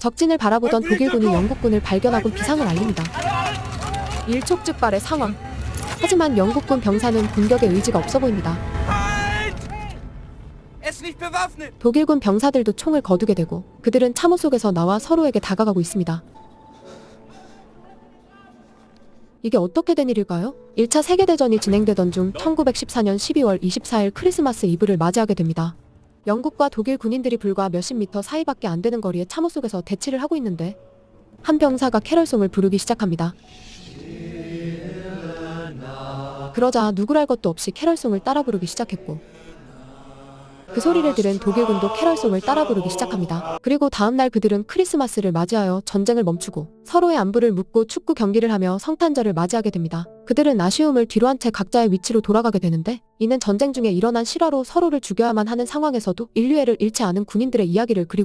적진을 바라보던 독일군이 영국군을 발견하고 비상을 알립니다. 일촉즉발의 상황. 하지만 영국군 병사는 공격에 의지가 없어 보입니다. 독일군 병사들도 총을 거두게 되고 그들은 참호 속에서 나와 서로에게 다가가고 있습니다. 이게 어떻게 된 일일까요? 1차 세계대전이 진행되던 중 1914년 12월 24일 크리스마스 이브를 맞이하게 됩니다. 영국과 독일 군인들이 불과 몇십 미터 사이밖에 안 되는 거리에 참호 속에서 대치를 하고 있는데 한 병사가 캐럴송을 부르기 시작합니다. 그러자 누구랄 것도 없이 캐럴송을 따라 부르기 시작했고 그 소리를 들은 독일군도 캐럴송을 따라 부르기 시작합니다. 그리고 다음날 그들은 크리스마스를 맞이하여 전쟁을 멈추고 서로의 안부를 묻고 축구 경기를 하며 성탄절을 맞이하게 됩니다. 그들은 아쉬움을 뒤로한 채 각자의 위치로 돌아가게 되는데 이는 전쟁 중에 일어난 실화로 서로를 죽여야만 하는 상황에서도 인류애를 잃지 않은 군인들의 이야기를 그리고